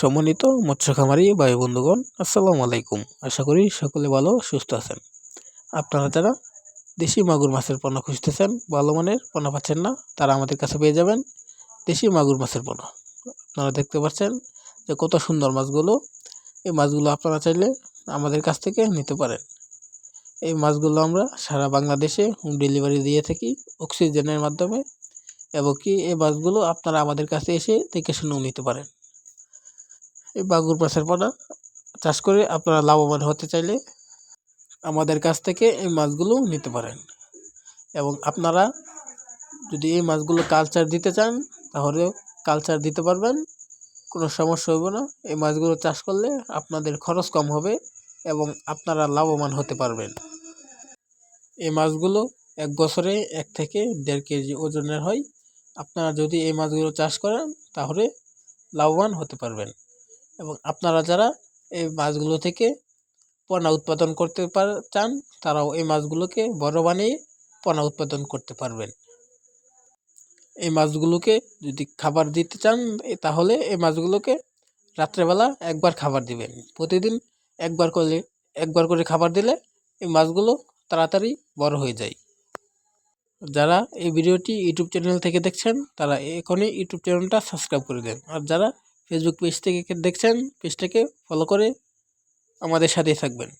সম্মানিত মৎস্য খামারি ভাই বন্ধুগণ, আসসালামু আলাইকুম। আশা করি সকলে ভালো, সুস্থ আছেন। আপনারা যারা দেশি মাগুর মাছের পণ্য খুঁজতেছেন, ভালো মানের পণ্য পাচ্ছেন না, তারা আমাদের কাছে পেয়ে যাবেন দেশি মাগুর মাছের পণ্য আপনারা দেখতে পাচ্ছেন যে কত সুন্দর মাছগুলো। এই মাছগুলো আপনারা চাইলে আমাদের কাছ থেকে নিতে পারেন। এই মাছগুলো আমরা সারা বাংলাদেশে হোম ডেলিভারি দিয়ে থাকি অক্সিজেনের মাধ্যমে এবং কি এই মাছগুলো আপনারা আমাদের কাছে এসে দেখে শুনেও নিতে পারেন। এই মাগুর মাছের পোনা চাষ করে আপনারা লাভবান হতে চাইলে আমাদের কাছ থেকে এই মাছগুলো নিতে পারেন। এবং আপনারা যদি এই মাছগুলো কালচার দিতে চান, তাহলে কালচার দিতে পারবেন। কোনো সমস্যা হবে না। এই মাছগুলো চাষ করলে আপনাদের খরচ কম হবে এবং আপনারা লাভবান হতে পারবেন। এই মাছগুলো এক বছরে এক থেকে দেড় কেজি ওজনের হয়। আপনারা যদি এই মাছগুলো চাষ করেন, তাহলে লাভবান হতে পারবেন। এবং আপনারা যারা এই মাছগুলো থেকে পোনা উৎপাদন করতে পার, চান, তারাও এই মাছগুলোকে বড় বানিয়ে পোনা উৎপাদন করতে পারবেন। এই মাছগুলোকে যদি খাবার দিতে চান তাহলে এই মাছগুলোকে রাত্রেবেলা একবার খাবার দিবেন। প্রতিদিন একবার করলে একবার করে খাবার দিলে এই মাছগুলো তাড়াতাড়ি বড় হয়ে যায়। যারা এই ভিডিওটি ইউটিউব চ্যানেল থেকে দেখছেন, তারা এখনই ইউটিউব চ্যানেলটা সাবস্ক্রাইব করে দেন। আর যারা ফেসবুক পেজ থেকে দেখছেন পেজটাকে ফলো করে আমাদের সাথেই থাকবেন।